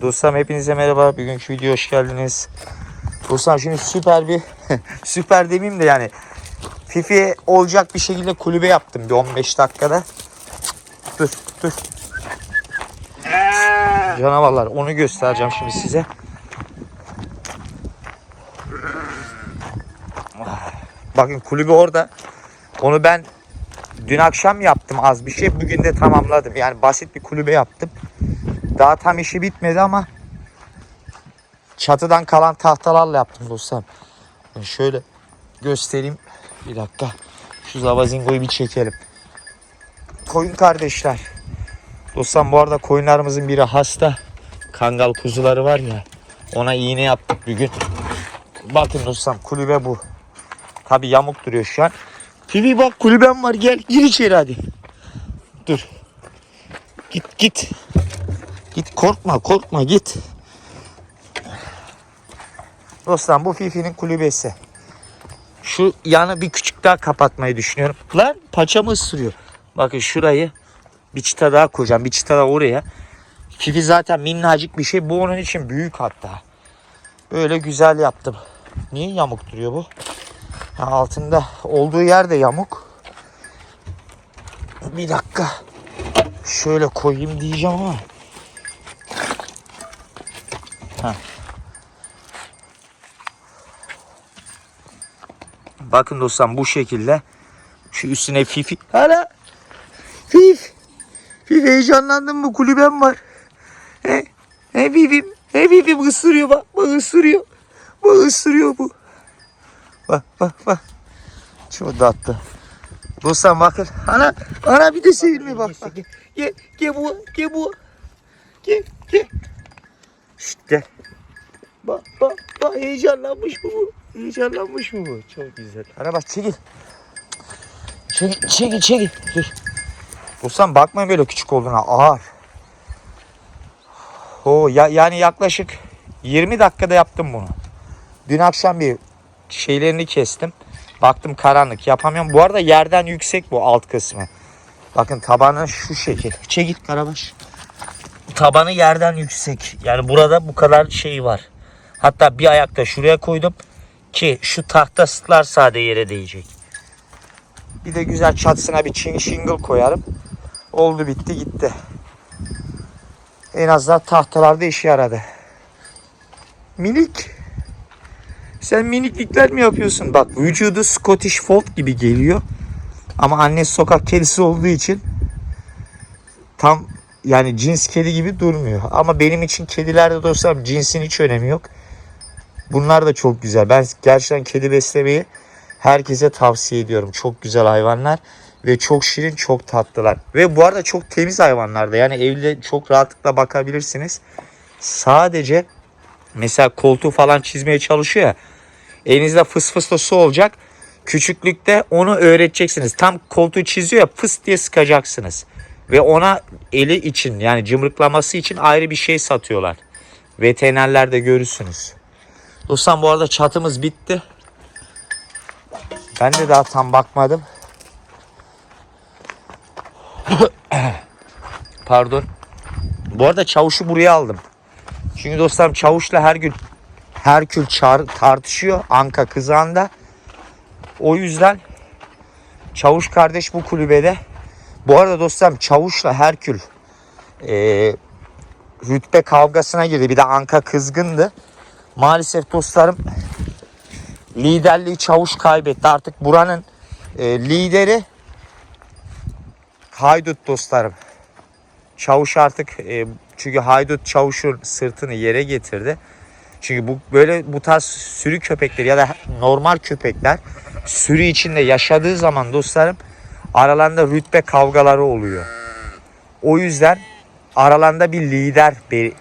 Dostlarım hepinize merhaba. Bugünkü video hoş geldiniz. Dostlarım şimdi süper bir süper demeyeyim de yani Fifi olacak bir şekilde kulübe yaptım bir 15 dakikada. Dur dur. Canavarlar onu göstereceğim şimdi size. Bakın kulübe orada. Onu ben dün akşam yaptım az bir şey. Bugün de tamamladım. Yani basit bir kulübe yaptım. Daha tam işi bitmedi ama çatıdan kalan tahtalarla yaptım dostlarım. Ben şöyle göstereyim. Bir dakika. Şu zavazingoyu bir çekelim. Koyun kardeşler. Dostlarım bu arada koyunlarımızın biri hasta. Kangal kuzuları var ya. Ona iğne yaptık bir gün. Bakın dostlarım kulübe bu. Tabi yamuk duruyor şu an. Fifi bak kulübem var gel gir içeri hadi. Dur. Git git. Git korkma korkma git. Dostlar bu Fifi'nin kulübesi. Şu yanı bir küçük daha kapatmayı düşünüyorum. Lan paçamı ısırıyor. Bakın şurayı bir çıta daha koyacağım. Bir çıta da oraya. Fifi zaten minnacık bir şey. Bu onun için büyük hatta. Böyle güzel yaptım. Niye yamuk duruyor bu? Ha, altında olduğu yer de yamuk. Bir dakika. Şöyle koyayım diyeceğim ama. Ha. Bakın dostlar bu şekilde. Şu üstüne fifi. Hala. Fif. Fif heyecanlandın mı? Kulübem var. He. He Fifim. He Fifim ısırıyor bak. Bak ısırıyor. Bak ısırıyor bu. Bak bak bak. Çok tatlı. Dostlar bakın. Ana, ana bir de sevinme bak. bak. Gel, gel bu, gel bu. Gel, gel. Şşt gel. Bak, bak, bak heyecanlanmış mı bu? Heyecanlanmış mı bu? Çok güzel. Ana bak çekil. Çekil, çekil, çekil. Dur. Dostlar bakmayın böyle küçük olduğuna. Ağır. O ya, yani yaklaşık 20 dakikada yaptım bunu. Dün akşam bir şeylerini kestim. Baktım karanlık yapamıyorum. Bu arada yerden yüksek bu alt kısmı. Bakın tabanı şu şekil. Çekil Karabaş. Tabanı yerden yüksek. Yani burada bu kadar şey var. Hatta bir ayakta şuraya koydum ki şu tahta sıtlar sade yere değecek. Bir de güzel çatısına bir çin shingle koyarım. Oldu bitti gitti. En azından tahtalarda işe yaradı. Minik. Sen miniklikler mi yapıyorsun? Bak vücudu Scottish Fold gibi geliyor. Ama anne sokak kedisi olduğu için tam yani cins kedi gibi durmuyor. Ama benim için kedilerde dostlarım cinsin hiç önemi yok. Bunlar da çok güzel. Ben gerçekten kedi beslemeyi herkese tavsiye ediyorum. Çok güzel hayvanlar ve çok şirin, çok tatlılar. Ve bu arada çok temiz hayvanlar da. Yani evde çok rahatlıkla bakabilirsiniz. Sadece mesela koltuğu falan çizmeye çalışıyor ya. Elinizde fıs fıs da su olacak. Küçüklükte onu öğreteceksiniz. Tam koltuğu çiziyor ya fıs diye sıkacaksınız. Ve ona eli için yani cımrıklaması için ayrı bir şey satıyorlar. Veterinerlerde görürsünüz. Dostlar bu arada çatımız bitti. Ben de daha tam bakmadım. Pardon. Bu arada çavuşu buraya aldım. Çünkü dostlarım çavuşla her gün Herkül çağır, tartışıyor Anka kızağında. O yüzden Çavuş kardeş bu kulübede. Bu arada dostlarım Çavuş'la Herkül e, rütbe kavgasına girdi. Bir de Anka kızgındı. Maalesef dostlarım liderliği Çavuş kaybetti. Artık buranın e, lideri Haydut dostlarım. Çavuş artık e, çünkü Haydut Çavuş'un sırtını yere getirdi. Çünkü bu böyle bu tarz sürü köpekleri ya da normal köpekler sürü içinde yaşadığı zaman dostlarım aralarında rütbe kavgaları oluyor. O yüzden aralarında bir lider bir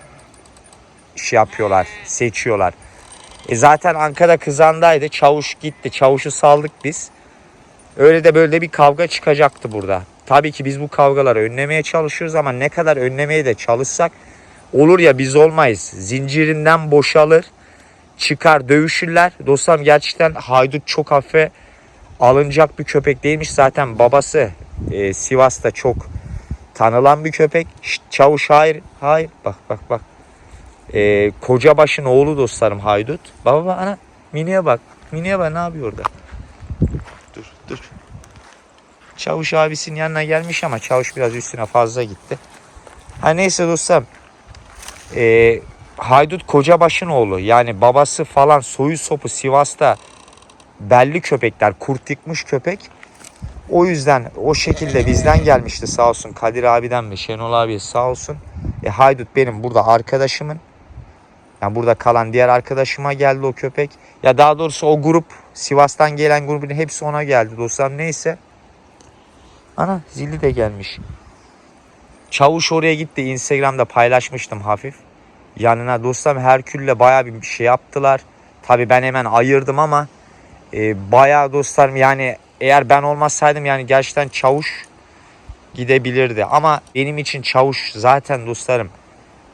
şey yapıyorlar, seçiyorlar. E zaten Ankara kızandaydı. Çavuş gitti. Çavuşu saldık biz. Öyle de böyle de bir kavga çıkacaktı burada. Tabii ki biz bu kavgaları önlemeye çalışıyoruz ama ne kadar önlemeye de çalışsak olur ya biz olmayız. Zincirinden boşalır, çıkar, dövüşürler. Dostlarım gerçekten haydut çok hafife alınacak bir köpek değilmiş. Zaten babası e, Sivas'ta çok tanılan bir köpek. Çavuş hayır, hayır. Bak bak bak. Ee, Kocabaş'ın oğlu dostlarım Haydut. Baba baba ana Mini'ye bak. Mini'ye bak ne yapıyor orada? Dur dur. Çavuş abisinin yanına gelmiş ama Çavuş biraz üstüne fazla gitti. Ha neyse dostlarım. Ee, Haydut Kocabaş'ın oğlu. Yani babası falan soyu sopu Sivas'ta belli köpekler. Kurt yıkmış köpek. O yüzden o şekilde bizden gelmişti sağ olsun Kadir abiden ve Şenol abi sağ olsun. E, Haydut benim burada arkadaşımın. Yani burada kalan diğer arkadaşıma geldi o köpek. Ya daha doğrusu o grup Sivas'tan gelen grubun hepsi ona geldi dostlarım neyse. Ana zili de gelmiş. Çavuş oraya gitti. Instagram'da paylaşmıştım hafif. Yanına dostlarım Herkül'le bayağı bir şey yaptılar. Tabi ben hemen ayırdım ama e, bayağı dostlarım yani eğer ben olmasaydım yani gerçekten çavuş gidebilirdi. Ama benim için çavuş zaten dostlarım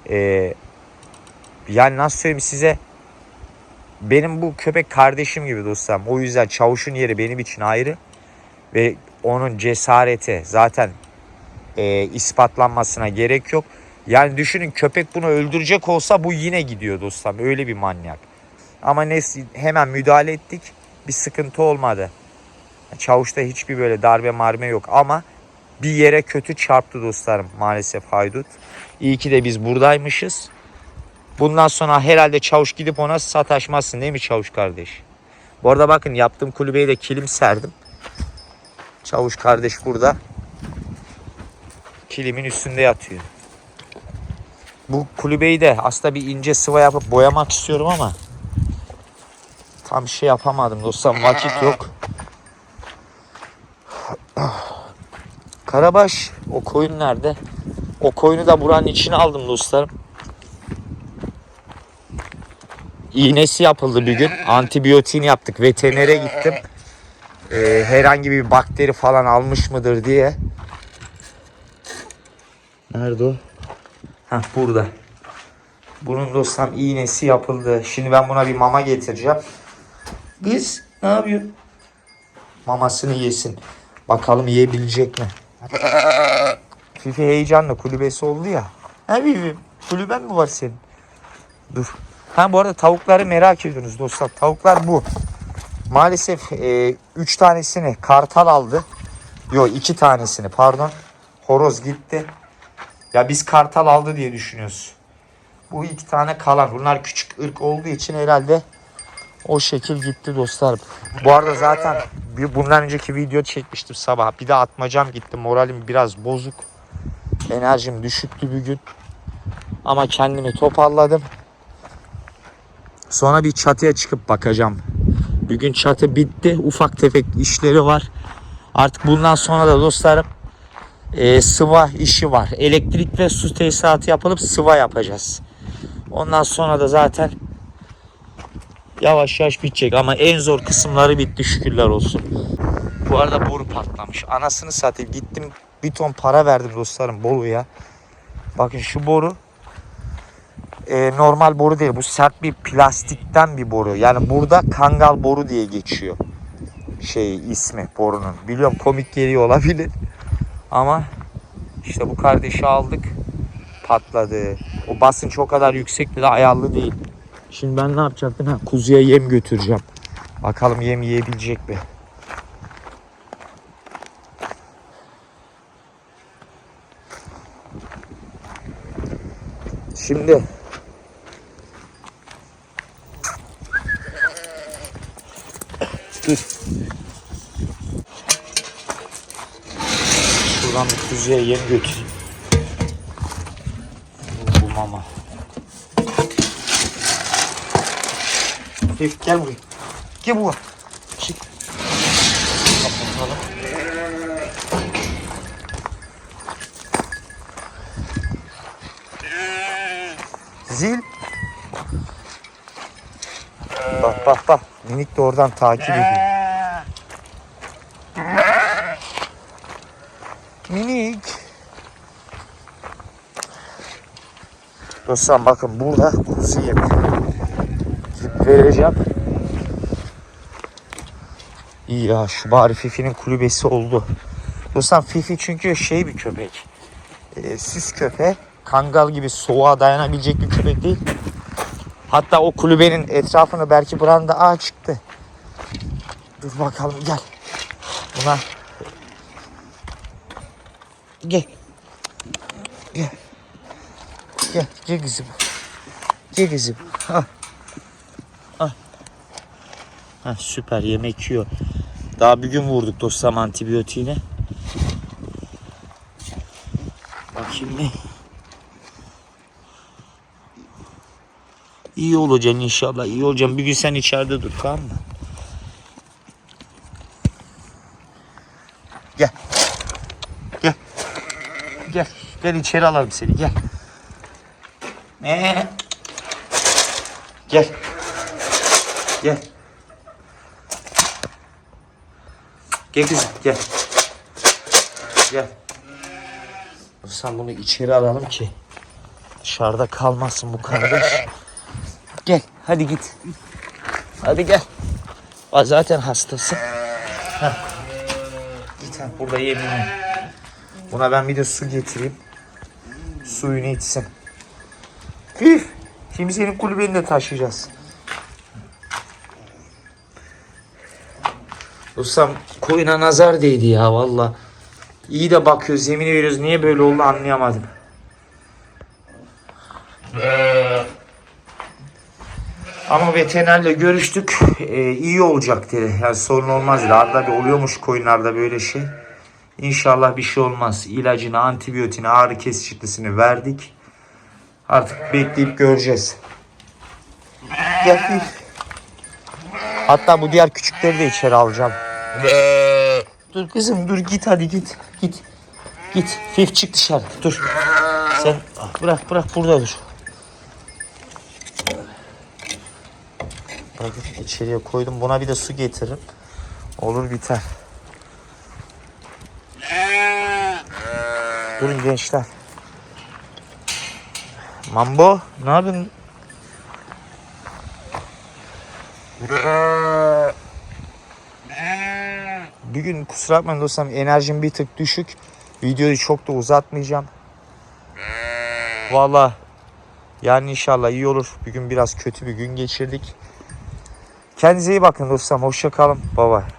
e, yani nasıl söyleyeyim size benim bu köpek kardeşim gibi dostlarım. O yüzden çavuşun yeri benim için ayrı ve onun cesareti zaten e, ispatlanmasına gerek yok. Yani düşünün köpek bunu öldürecek olsa bu yine gidiyor dostlarım. Öyle bir manyak. Ama ne hemen müdahale ettik. Bir sıkıntı olmadı. Çavuşta hiçbir böyle darbe marme yok ama bir yere kötü çarptı dostlarım maalesef haydut. İyi ki de biz buradaymışız. Bundan sonra herhalde çavuş gidip ona sataşmazsın değil mi çavuş kardeş? Bu arada bakın yaptığım kulübeye de kilim serdim. Çavuş kardeş burada. Kilimin üstünde yatıyor. Bu kulübeyi de aslında bir ince sıva yapıp boyamak istiyorum ama tam şey yapamadım dostum vakit yok. Karabaş o koyun nerede? O koyunu da buranın içine aldım dostlarım. İğnesi yapıldı bir gün. Antibiyotiğini yaptık. Veterinere gittim. Ee, herhangi bir bakteri falan almış mıdır diye. Nerede o? Heh, burada. Bunun dostum iğnesi yapıldı. Şimdi ben buna bir mama getireceğim. Biz ne yapıyor? Mamasını yesin. Bakalım yiyebilecek mi? Fifi heyecanlı kulübesi oldu ya. Ha Fifi kulüben mi var senin? Dur. Ha bu arada tavukları merak ediyorsunuz dostlar. Tavuklar bu. Maalesef 3 tanesini kartal aldı. Yok 2 tanesini pardon. Horoz gitti. Ya biz kartal aldı diye düşünüyoruz. Bu iki tane kalan. Bunlar küçük ırk olduğu için herhalde o şekil gitti dostlar. Bu arada zaten bir bundan önceki video çekmiştim sabah. Bir de atmacam gitti. Moralim biraz bozuk. Enerjim düşüktü bugün. Ama kendimi toparladım. Sonra bir çatıya çıkıp bakacağım. Bugün çatı bitti. Ufak tefek işleri var. Artık bundan sonra da dostlarım e, sıva işi var. Elektrik ve su tesisatı yapılıp sıva yapacağız. Ondan sonra da zaten yavaş yavaş bitecek ama en zor kısımları bitti şükürler olsun. Bu arada boru patlamış. Anasını satayım gittim bir ton para verdim dostlarım Bolu'ya. Bakın şu boru e, normal boru değil. Bu sert bir plastikten bir boru. Yani burada kangal boru diye geçiyor. Şey ismi borunun. Biliyorum komik geliyor olabilir. Ama işte bu kardeşi aldık. Patladı. O basınç o kadar yüksekti de ayarlı değil. Şimdi ben ne yapacaktım? Ha, kuzuya yem götüreceğim. Bakalım yem yiyebilecek mi? Şimdi Dur. Şuradan bir kuzuya yem götüreyim. Bu, mama. Hafif gel buraya. Gel buraya. Çık. Kapatalım. Zil. Bak bak bak. Minik de oradan takip ediyor. Minik. Dostlar bakın burada kuzu yemi. Vereceğim. İyi ya şu bari Fifi'nin kulübesi oldu. Dostlar Fifi çünkü şey bir köpek. E, süs köpek. Kangal gibi soğuğa dayanabilecek bir köpek değil. Hatta o kulübenin etrafını belki branda ağ çıktı. Dur bakalım gel. Buna gel. Gel. Gel, gel kızım. Gel kızım. Al. Ha, süper yemek yiyor. Daha bir gün vurduk dostum antibiyotiğine. Bakayım ne? İyi olacaksın inşallah. iyi olacaksın. Bir gün sen içeride dur tamam mı? Gel. Gel. Gel. Gel içeri alalım seni. Gel. Ne? Gel. Gel. Gel kızım gel. Gel. Sen bunu içeri alalım ki dışarıda kalmasın bu kardeş. Gel hadi git. Hadi gel. Aa, zaten hastasın. Heh. Git ha, burada yemeğini. Buna ben bir de su getireyim. Suyunu içsin. Üf. Şimdi kulübeni de taşıyacağız. Dostum koyuna nazar değdi ya valla. İyi de bakıyoruz yemin ediyoruz niye böyle oldu anlayamadım. Ama veterinerle görüştük. Ee, iyi olacak dedi. Yani sorun olmaz dedi. Arada bir oluyormuş koyunlarda böyle şey. İnşallah bir şey olmaz. İlacını, antibiyotiğini, ağrı kesicilisini verdik. Artık bekleyip göreceğiz. Gel. Hatta bu diğer küçükleri de içeri alacağım. Dur kızım dur git hadi git. Git. Git. Fif çık dışarı. Dur. Sen ah, bırak bırak burada dur. Bırak içeriye koydum. Buna bir de su getiririm. Olur biter. Durun gençler. Mambo ne yapıyorsun? Bir gün kusura bakmayın dostlarım enerjim bir tık düşük. Videoyu çok da uzatmayacağım. Valla yani inşallah iyi olur. Bir gün biraz kötü bir gün geçirdik. Kendinize iyi bakın dostlarım. Hoşça kalın. Bye bye.